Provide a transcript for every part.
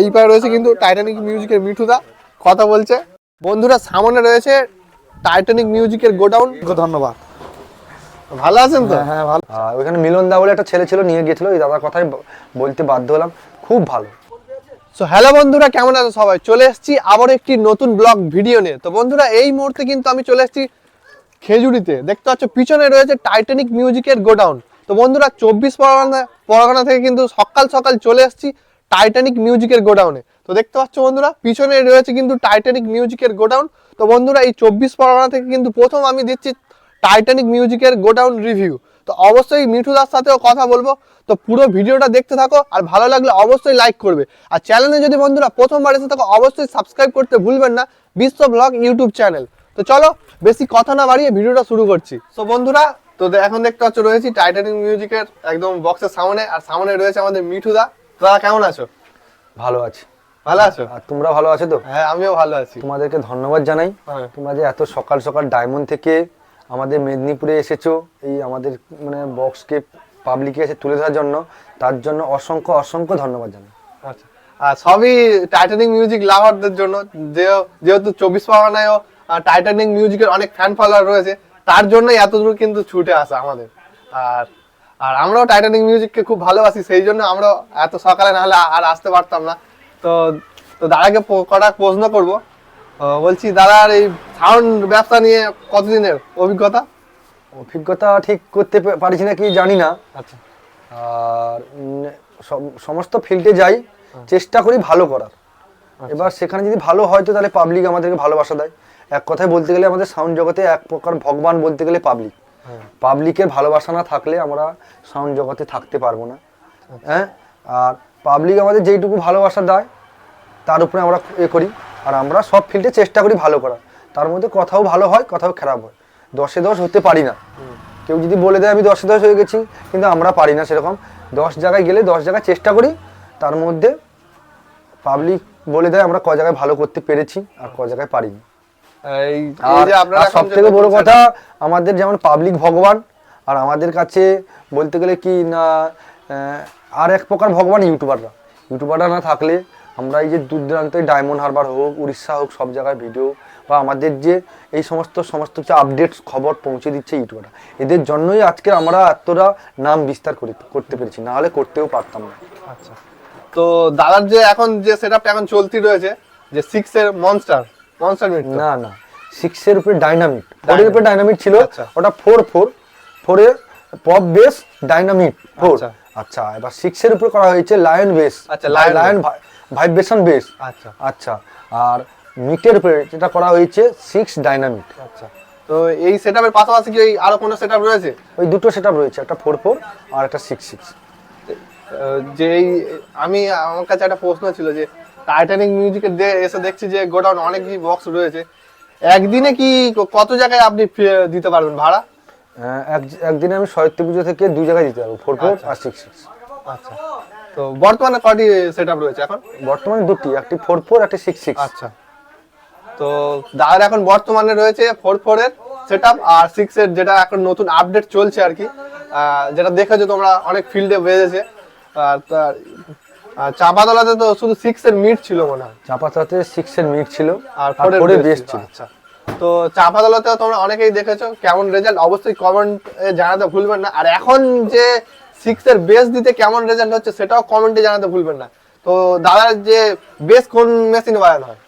এই পারে রয়েছে কিন্তু টাইটানিক মিউজিকের মিঠুদা কথা বলছে। বন্ধুরা সামনে রয়েছে টাইটানিক মিউজিকের গোডাউন। ধন্যবাদ। ভালো আছেন তো? হ্যাঁ ভালো। ওইখানে মিলন দা বলে একটা ছেলে ছিল নিয়ে গিয়েছিল। ওই দাদার কথাই বলতে বাধ্য হলাম। খুব ভালো। সো হ্যালো বন্ধুরা কেমন আছো সবাই? চলে এসেছি আবার একটি নতুন ব্লগ ভিডিও নিয়ে। তো বন্ধুরা এই মুহূর্তে কিন্তু আমি চলে এসেছি খেজুরিতে। দেখতে পাচ্ছ পিছনে রয়েছে টাইটানিক মিউজিকের গোডাউন। তো বন্ধুরা চব্বিশ পরগনা পরগনা থেকে কিন্তু সকাল সকাল চলে এসেছি। টাইটানিক মিউজিকের গোডাউনে তো দেখতে পাচ্ছ বন্ধুরা, পিছনে রয়েছে কিন্তু টাইটানিক মিউজিকের গোডাউন তো বন্ধুরা, এই চব্বিশ পরগনা থেকে কিন্তু প্রথম আমি দিচ্ছি টাইটানিক মিউজিকের গোডাউন রিভিউ তো অবশ্যই মিঠু দার সাথেও কথা বলব। তো পুরো ভিডিওটা দেখতে থাকো, আর ভালো লাগলে অবশ্যই লাইক করবে। আর চ্যানেলে যদি বন্ধুরা প্রথমবার এসে থাকো, অবশ্যই সাবস্ক্রাইব করতে ভুলবেন না, বিশ্ব ব্লগ ইউটিউব চ্যানেল তো চলো, বেশি কথা না বাড়িয়ে ভিডিওটা শুরু করছি। তো বন্ধুরা, তো এখন দেখতে পাচ্ছ রয়েছি টাইটানিক মিউজিকের একদম বক্সের সামনে, আর সামনে রয়েছে আমাদের মিঠু দাদা কেমন আছো? ভালো আছে। ভালো আছো? আর তোমরা ভালো আছো তো? হ্যাঁ আমিও ভালো আছি। তোমাদেরকে ধন্যবাদ জানাই। হ্যাঁ। তোমরা যে এত সকাল সকাল ডায়মন্ড থেকে আমাদের মেদিনীপুরে এসেছ এই আমাদের মানে বক্সকে পাবলিকে এসে তুলে ধরার জন্য তার জন্য অসংখ্য অসংখ্য ধন্যবাদ জানাই। আচ্ছা। আর সবই টাইটানিক মিউজিক লাভারদের জন্য। যেহেতু চব্বিশ পরগনায়ও টাইটানিক মিউজিকের অনেক ফ্যান ফলোয়ার রয়েছে তার জন্যই এতদূর কিন্তু ছুটে আসা আমাদের। আর আর আমরাও টাইটানিক মিউজিককে খুব ভালোবাসি সেই জন্য আমরা এত সকালে না হলে আর আসতে পারতাম না। তো তো দাদাকে কটা প্রশ্ন করব। বলছি দাদার এই সাউন্ড ব্যবসা নিয়ে কতদিনের অভিজ্ঞতা? অভিজ্ঞতা ঠিক করতে পারিছি না কি জানি না। আচ্ছা। আর সমস্ত ফিল্ডে যাই চেষ্টা করি ভালো করার। এবার সেখানে যদি ভালো হয় তো তাহলে পাবলিক আমাদেরকে ভালোবাসা দেয়। এক কথায় বলতে গেলে আমাদের সাউন্ড জগতে এক প্রকার ভগবান বলতে গেলে পাবলিক পাবলিকের ভালোবাসা না থাকলে আমরা সাউন্ড জগতে থাকতে পারব না। হ্যাঁ? আর পাবলিক আমাদের যেইটুকু ভালোবাসা দেয়, তার উপরে আমরা এ করি। আর আমরা সব ফিল্ডে চেষ্টা করি ভালো করার। তার মধ্যে কথাও ভালো হয়, কথাও খারাপ হয়। দশে দশ হতে পারি না। কেউ যদি বলে দেয়, আমি দশে দশ হয়ে গেছি কিন্তু আমরা পারি না সেরকম। দশ জায়গায় গেলে দশ জায়গায় চেষ্টা করি। তার মধ্যে পাবলিক বলে দেয়, আমরা ক জায়গায় ভালো করতে পেরেছি আর ক জায়গায় পারিনি। আর যে সব থেকে বড় কথা আমাদের যেমন পাবলিক ভগবান আর আমাদের কাছে বলতে গেলে কি না আর এক প্রকার ভগবান ইউটিউবাররা। ইউটিউবাররা না থাকলে আমরা এই যে দূর দূরান্তে ডায়মন্ড হারবার হোক উড়িষ্যা হোক সব জায়গায় ভিডিও বা আমাদের যে এই সমস্ত সমস্ত কিছু আপডেটস খবর পৌঁছে দিচ্ছে ইউটিউবাররা। এদের জন্যই আজকে আমরা এতটা নাম বিস্তার করি করতে পেরেছি। না হলে করতেও পারতাম না। আচ্ছা। তো দাদার যে এখন যে সেটআপটা এখন চলতি রয়েছে যে সিক্স এর মনস্টার মিট না না। সিক্সের উপরে ডাইনামিট ফোরের উপরে ডাইনামিট ছিল আচ্ছা। ওটা ফোর ফোর ফোরের পপ বেস ডাইনামিট ফোর আচ্ছা। এবার সিক্সের উপরে করা হয়েছে লায়ন বেস আচ্ছা, লায়ন ভাইব্রেশন বেস আচ্ছা। আচ্ছা আর মিটের উপরে যেটা করা হয়েছে সিক্স ডাইনামিট আচ্ছা। তো এই সেটআপের পাশাপাশি কি ওই আরও কোনো সেটআপ রয়েছে? ওই দুটো সেটআপ রয়েছে একটা ফোর ফোর আর একটা সিক্স সিক্স যে আমি আমার কাছে একটা প্রশ্ন ছিল যে টাইটানিক মিউজিকের এসে দেখছি যে গোডাউন অনেক বক্স রয়েছে। একদিনে কি কত জায়গায় আপনি দিতে পারবেন ভাড়া? এক একদিনে আমি সরস্বতী পুজো থেকে দুই জায়গায় দিতে পারব ফোর ফোর আচ্ছা। আর সিক্স সিক্স আচ্ছা। তো বর্তমানে কটি সেটআপ রয়েছে এখন? বর্তমানে দুটি একটি ফোর ফোর একটি সিক্স সিক্স আচ্ছা। তো দাদার এখন বর্তমানে রয়েছে ফোর ফোর এর সেট আর সিক্স এর যেটা এখন নতুন আপডেট চলছে আর কি। যেটা দেখেছ তোমরা অনেক ফিল্ডে বেজেছে আর তার আর চাপাতলাতে তো শুধু সিক্স এর মিট ছিল মনে হয়। চাপাতাতে সিক্স এর মিট ছিল আর আর ফোর ফোরে এর বেস বেস ছিল আচ্ছা। তো চাপাতলাতেও তোমরা অনেকেই দেখেছ কেমন রেজাল্ট অবশ্যই কমেন্ট জানাতে ভুলবেন না। আর এখন যে সিক্স এর বেস দিতে কেমন রেজাল্ট হচ্ছে সেটাও কমেন্টে জানাতে ভুলবেন না। তো দাদার যে বেস কোন মেশিনে বাজানো হয়?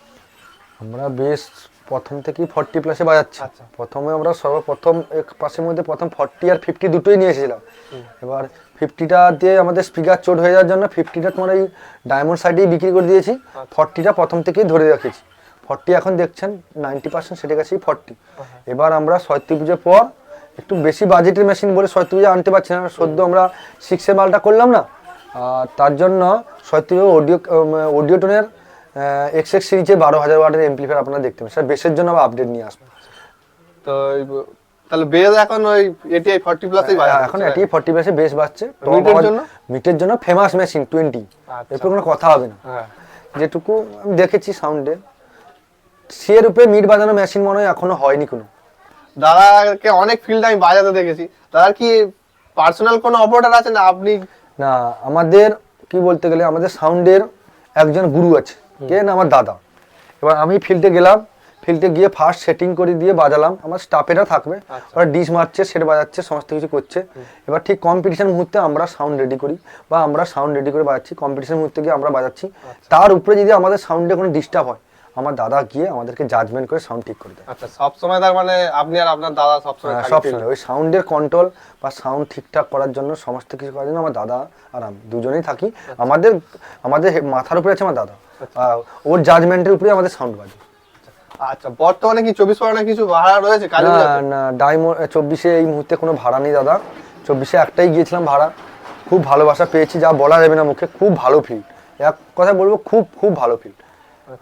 আমরা বেশ প্রথম থেকেই ফর্টি প্লাসে বাজাচ্ছি। আচ্ছা। প্রথমে আমরা সর্বপ্রথম এক পাশের মধ্যে প্রথম ফর্টি আর ফিফটি দুটোই নিয়ে এসেছিলাম। এবার ফিফটিটা দিয়ে আমাদের স্পিকার চোট হয়ে যাওয়ার জন্য ফিফটিটা তোমার এই ডায়মন্ড সাইডেই বিক্রি করে দিয়েছি। ফর্টিটা প্রথম থেকেই ধরে রেখেছি। ফর্টি এখন দেখছেন নাইনটি পার্সেন্ট সেটে গেছেই ফর্টি। এবার আমরা সরস্বতী পুজোর পর একটু বেশি বাজেটের মেশিন বলে সরস্বতী পুজো আনতে পারছি না। সদ্য আমরা সিক্সের মালটা করলাম না। আর তার জন্য সরস্বতী পুজো অডিও অডিও টোনের এক্স এক্স সিরিজে বারো হাজার ওয়াটের এমপ্লিফায়ার আপনারা দেখতে পাবেন। সেটা বেসের জন্য আবার আপডেট নিয়ে আসব। তো তাহলে বেজ এখন ওই এটিআই ফর্টি প্লাসই বাজে এখন এটি ফর্টি বেসে বেস বাজছে। মিটের জন্য? মিটের জন্য ফেমাস মেশিন টোয়েন্টি আচ্ছা। এরপর কোনো কথা হবে না। হ্যাঁ। যেটুকু আমি দেখেছি সাউন্ডে সে রূপে মিট বাজানো মেশিন মনে হয় এখনও হয়নি কোনো। দাদাকে অনেক ফিল্ড আমি বাজাতে দেখেছি। দাদার কি পার্সোনাল কোনো অপারেটর আছে না আপনি? না আমাদের কি বলতে গেলে আমাদের সাউন্ডের একজন গুরু আছে। কে না? আমার দাদা। এবার আমি ফিল্ডে গেলাম ফিল্ডে গিয়ে ফার্স্ট সেটিং করে দিয়ে বাজালাম। আমার স্টাফেরা থাকবে। আচ্ছা। ওরা ডিশ মারছে সেট বাজাচ্ছে সমস্ত কিছু করছে। এবার ঠিক কম্পিটিশন মুহূর্তে আমরা সাউন্ড রেডি করি বা আমরা সাউন্ড রেডি করে বাজাচ্ছি। কম্পিটিশন মুহূর্তে গিয়ে আমরা বাজাচ্ছি। আচ্ছা। তার উপরে যদি আমাদের সাউন্ডে কোনো ডিস্টার্ব হয় আমার দাদা গিয়ে আমাদেরকে জাজমেন্ট করে সাউন্ড ঠিক করে দেয়। আচ্ছা সব সময় তার মানে আপনি আর আপনার দাদা সব সময় হ্যাঁ, সব সময় ওই সাউন্ডের কন্ট্রোল বা সাউন্ড ঠিকঠাক করার জন্য সমস্ত কিছু করার জন্য আমার দাদা আর আমি দুজনেই থাকি। আমাদের আমাদের মাথার উপরে আছে আমার দাদা। ওর জাজমেন্টের উপরে আমাদের সাউন্ড বাজে। আচ্ছা বর্তমানে কি চব্বিশ পরগনা কিছু ভাড়া রয়েছে না না ডাইমো চব্বিশে এই মুহূর্তে কোনো ভাড়া নেই দাদা। চব্বিশে একটাই গিয়েছিলাম ভাড়া। খুব ভালোবাসা পেয়েছি যা বলা যাবে না মুখে খুব ভালো ফিল্ড এক কথা বলব খুব খুব ভালো ফিল্ড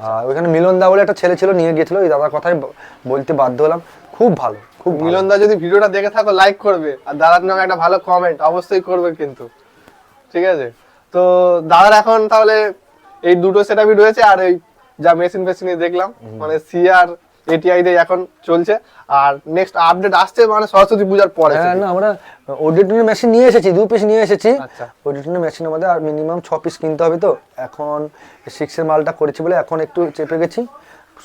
আর ওইখানে মিলন দা বলে একটা ছেলে ছিল নিয়ে গিয়েছিল ওই দাদার কথাই বলতে বাধ্য হলাম। খুব ভালো খুব। মিলন দা যদি ভিডিওটা দেখে থাকো লাইক করবে। আর দাদার নামে একটা ভালো কমেন্ট অবশ্যই করবে কিন্তু। ঠিক আছে? তো দাদার এখন তাহলে এই দুটো সেটআপই রয়েছে আর এই যা মেশিন ফেশিনে দেখলাম মানে সিআর এটিআই দিয়ে এখন চলছে। আর নেক্সট আপডেট আসছে মানে সরস্বতী পূজার পরে হ্যাঁ না আমরা অডিটনের মেশিন নিয়ে এসেছি দু পিস নিয়ে এসেছি। অডিটনের মেশিন আমাদের আর মিনিমাম ছ পিস কিনতে হবে তো। এখন সিক্সের মালটা করেছি বলে এখন একটু চেপে গেছি।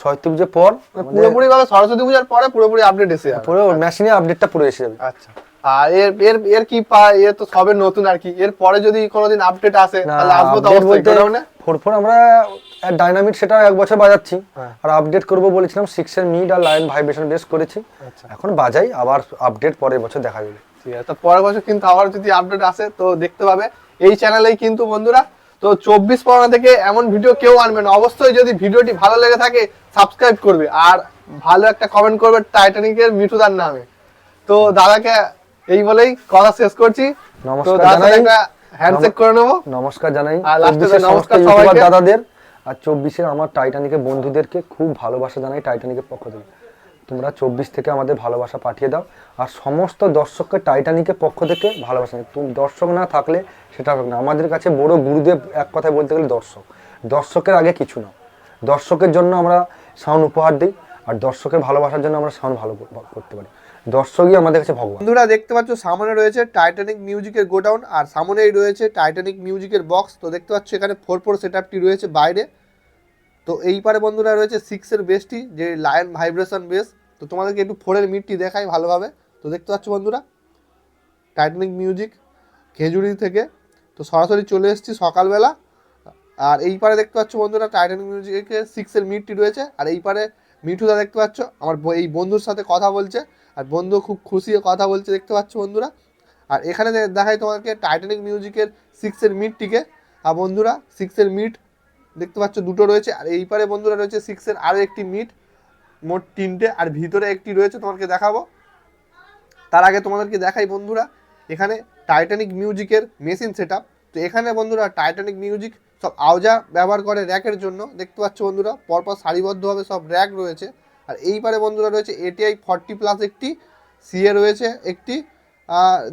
সরস্বতী পুজোর পর পুরোপুরি ভাবে সরস্বতী পূজার পরে পুরোপুরি আপডেট এসে যাবে। পুরো মেশিনে আপডেটটা পুরো এসে যাবে। আচ্ছা। আর এর এর এর কি এর তো সবে নতুন আর কি। এর পরে যদি কোনোদিন আপডেট আসে তাহলে আসব তো অবশ্যই ফোর ফোর আমরা ডাইনামিট সেটা এক বছর বাজাচ্ছি। হ্যাঁ। আর আপডেট করব বলেছিলাম সিক্স এর মিড আর লাইন ভাইব্রেশন বেস করেছি। আচ্ছা। এখন বাজাই আবার আপডেট পরের বছর দেখা যাবে। ঠিক আছে তো পরের বছর কিন্তু আবার যদি আপডেট আসে তো দেখতে পাবে। এই চ্যানেলেই কিন্তু বন্ধুরা তো চব্বিশ পরগনা থেকে এমন ভিডিও কেউ আনবে না। অবশ্যই যদি ভিডিওটি ভালো লেগে থাকে সাবস্ক্রাইব করবে। আর ভালো একটা কমেন্ট করবে টাইটানিকের মিঠুদার নামে। তো দাদাকে এই বলেই কথা শেষ করছি। নমস্কার জানাই। হ্যান্ডশেক করে নেব। নমস্কার জানাই। আর দাদাদের আর চব্বিশের আমার টাইটানিকের বন্ধুদেরকে খুব ভালোবাসা জানাই টাইটানিকের পক্ষ থেকে। তোমরা চব্বিশ থেকে আমাদের ভালোবাসা পাঠিয়ে দাও। আর সমস্ত দর্শককে টাইটানিকের পক্ষ থেকে ভালোবাসা তুমি দর্শক না থাকলে সেটা হবে না। আমাদের কাছে বড় গুরুদেব এক কথায় বলতে গেলে দর্শক। দর্শকের আগে কিছু না। দর্শকের জন্য আমরা সাউন্ড উপহার দিই। আর দর্শকের ভালোবাসার জন্য আমরা সাউন্ড ভালো করতে পারি। দর্শকই আমাদের কাছে ভগবান। বন্ধুরা, দেখতে পাচ্ছ, সামনে রয়েছে টাইটানিক মিউজিকের গোডাউন, আর সামনেই রয়েছে টাইটানিক মিউজিকের বক্স তো দেখতে পাচ্ছ, এখানে ফোর ফোর সেট রয়েছে বাইরে। তো এই পারে বন্ধুরা রয়েছে সিক্সের বেসটি যে লায়ন ভাইব্রেশন বেস তো তোমাদেরকে একটু ফোরের মিটটি দেখাই ভালোভাবে। তো দেখতে পাচ্ছ, বন্ধুরা টাইটানিক মিউজিক খেজুরি থেকে। তো সরাসরি চলে এসেছি সকালবেলা। আর এই পারে দেখতে পাচ্ছ, বন্ধুরা টাইটানিক মিউজিকের সিক্সের মিটটি রয়েছে। আর এই পারে মিঠুদা দেখতে পাচ্ছ, আমার এই বন্ধুর সাথে কথা বলছে। আর বন্ধু খুব খুশি কথা বলছে, দেখতে পাচ্ছ বন্ধুরা? আর এখানে দেখাই তোমাকে টাইটানিক মিউজিকের সিক্সের মিটটিকে। আর বন্ধুরা সিক্সের মিট দেখতে পাচ্ছ দুটো রয়েছে, আর এই পারে বন্ধুরা রয়েছে সিক্সের আরও একটি মিট, মোট তিনটে, আর ভিতরে একটি রয়েছে তোমাকে দেখাবো। তার আগে তোমাদেরকে দেখাই বন্ধুরা, এখানে টাইটানিক মিউজিকের মেশিন সেট তো এখানে বন্ধুরা টাইটানিক মিউজিক সব আওজা ব্যবহার করে র্যাকের জন্য। দেখতে পাচ্ছ বন্ধুরা, পরপর সারিবদ্ধভাবে সব র্যাক রয়েছে। আর এই পারে বন্ধুরা রয়েছে এটিআই ফর্টি প্লাস একটি সিএ রয়েছে একটি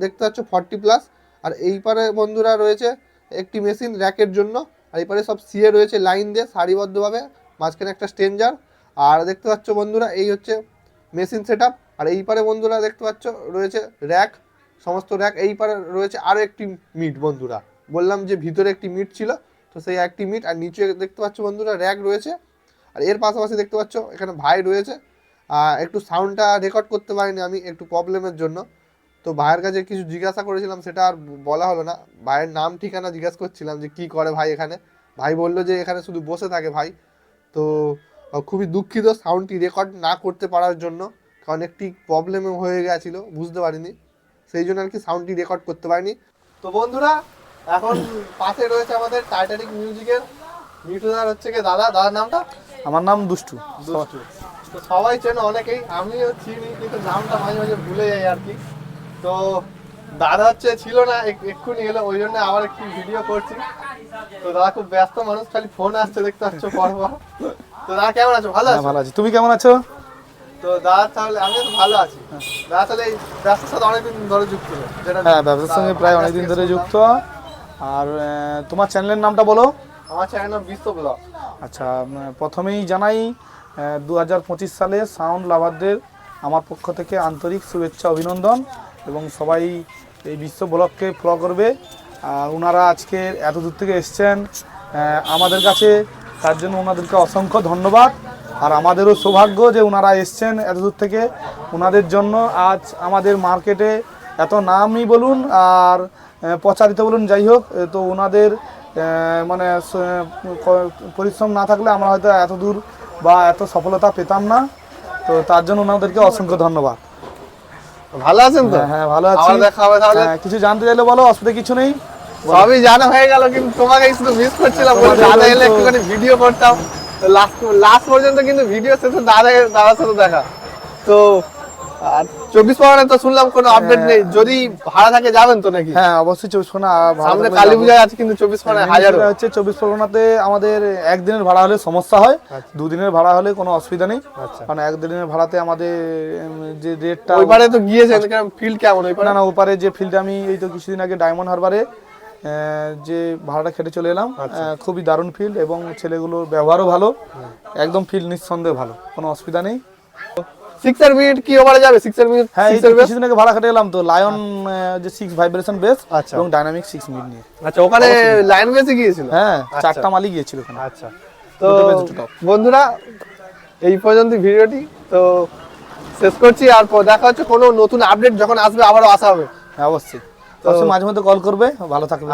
দেখতে পাচ্ছ ফর্টি প্লাস আর এই পারে বন্ধুরা রয়েছে একটি মেশিন র্যাকের জন্য, আর এই পারে সব সিএ রয়েছে লাইন দিয়ে সারিবদ্ধভাবে, মাঝখানে একটা স্টেঞ্জার আর দেখতে পাচ্ছ বন্ধুরা এই হচ্ছে মেশিন সেট আর এই পারে বন্ধুরা দেখতে পাচ্ছ রয়েছে র্যাক সমস্ত র্যাক এই পারে রয়েছে আরও একটি মিট বন্ধুরা। বললাম যে ভিতরে একটি মিট ছিল, তো সেই একটি মিট আর নিচে দেখতে পাচ্ছ বন্ধুরা র্যাক রয়েছে আর এর পাশাপাশি দেখতে পাচ্ছ, এখানে ভাই রয়েছে। একটু সাউন্ডটা রেকর্ড করতে পারিনি আমি, একটু প্রবলেমের জন্য। তো ভাইয়ের কাছে কিছু জিজ্ঞাসা করেছিলাম, সেটা আর বলা হলো না। ভাইয়ের নাম, ঠিকানা জিজ্ঞাসা করছিলাম যে কি করে ভাই এখানে। ভাই বলল যে এখানে শুধু বসে থাকে ভাই। তো খুবই দুঃখিত সাউন্ডটি রেকর্ড না করতে পারার জন্য, কারণ একটি প্রবলেম হয়ে গেছিল, বুঝতে পারিনি। সেই জন্য আর কি সাউন্ডটি রেকর্ড করতে পারিনি। তো বন্ধুরা, এখন পাশে রয়েছে আমাদের টাইটানিক মিউজিকের মিঠুদার হচ্ছে কি দাদা? দাদার নামটা? আমার নাম দুষ্টু। দুষ্টু। তো সবাই চেনে অনেকেই আমিও চিনি কিন্তু নামটা মাঝে মাঝে ভুলে যাই আর কি। তো দাদা হচ্ছে ছিল না এক- এক্ষুনি এলো ওই জন্য আবার একটি ভিডিও করছি। তো দাদা খুব ব্যস্ত মানুষ খালি ফোন আসছে দেখতে পাচ্ছ পরপর তো দাদা কেমন আছো? ভালো হ্যাঁ আছো? ভালো আছি। তুমি কেমন আছো? তো দাদা তাহলে আমি তো ভালো আছি। দাদা তাহলে এই ব্যবসার সাথে অনেকদিন ধরে যুক্ত হ্যাঁ ব্যবসার সঙ্গে প্রায় অনেকদিন ধরে যুক্ত। আর তোমার চ্যানেলের নামটা বলো। আমার বিশ্ব ব্লগ আচ্ছা প্রথমেই জানাই দু হাজার পঁচিশ সালে সাউন্ড লাভারদের আমার পক্ষ থেকে আন্তরিক শুভেচ্ছা, অভিনন্দন এবং সবাই এই বিশ্ব ব্লগকে ফলো করবে। আর ওনারা আজকে এত দূর থেকে এসছেন আমাদের কাছে, তার জন্য ওনাদেরকে অসংখ্য ধন্যবাদ। আর আমাদেরও সৌভাগ্য যে ওনারা এসছেন এত দূর থেকে। ওনাদের জন্য আজ আমাদের মার্কেটে এত নামই বলুন আর প্রচারিত বলুন, যাই হোক তো ওনাদের মানে পরিশ্রম না থাকলে আমরা হয়তো এত দূর বা এত সফলতা পেতাম না। তো তার জন্য ওনাদেরকে অসংখ্য ধন্যবাদ। ভালো আছেন তো? হ্যাঁ, হ্যাঁ ভালো আছি। দেখা হবে তাহলে। হ্যাঁ, কিছু জানতে চাইলে বলো অসুবিধা কিছু নেই। সবই জানা হয়ে গেল কিন্তু তোমাকে শুধু মিস করছিলাম বলে দাদা এলে একটুখানি ভিডিও করতাম। লাস্ট লাস্ট পর্যন্ত কিন্তু ভিডিও শেষে দাদা দাদার সাথে দেখা। তো আর চব্বিশ পরগনায় তো শুনলাম কোনো আপডেট নেই। যদি ভাড়া থাকে যাবেন তো নাকি? হ্যাঁ অবশ্যই চব্বিশ পরগনা সামনে কালী। পূজায় আছে কিন্তু চব্বিশ পরগনায় মেন হাজারো হচ্ছে চব্বিশ পরগনাতে আমাদের একদিনের ভাড়া হলে সমস্যা হয়। আচ্ছা। দুদিনের ভাড়া হলে কোনো অসুবিধা নেই। আচ্ছা। কারণ একদিনের ভাড়াতে আমাদের যে রেটটা ওই পারে তো গিয়েছে ফিল্ড কেমন ওই পারে না না ওপারে যে ফিল্ডে আমি এই তো কিছুদিন আগে ডায়মন্ড হারবারে যে ভাড়াটা খেটে চলে এলাম আচ্ছা। খুবই দারুণ ফিল্ড এবং ছেলেগুলোর ব্যবহারও ভালো। একদম ফিল্ড নিঃসন্দেহে ভালো কোনো অসুবিধা নেই। সিক্সের মিনিট কি ওভারে যাবে? সিক্সের মিনিট হ্যাঁ কিছুদিন আগে ভাড়া খেটে এলাম তো লায়ন যে সিক্স ভাইব্রেশন বেস আচ্ছা। এবং ডাইনামিক সিক্স মিড নিয়ে। আচ্ছা ওখানে লাইন বেসে গিয়েছিল? হ্যাঁ আচ্ছা। চারটা মালি গিয়েছিল ওখানে। আচ্ছা। তো। বন্ধুরা এই পর্যন্ত ভিডিওটি। তো শেষ করছি আর দেখা হচ্ছে কোনো নতুন আপডেট যখন আসবে আবারও আসা হবে। হ্যাঁ অবশ্যই। অবশ্যই মাঝে মধ্যে কল করবে ভালো থাকবে।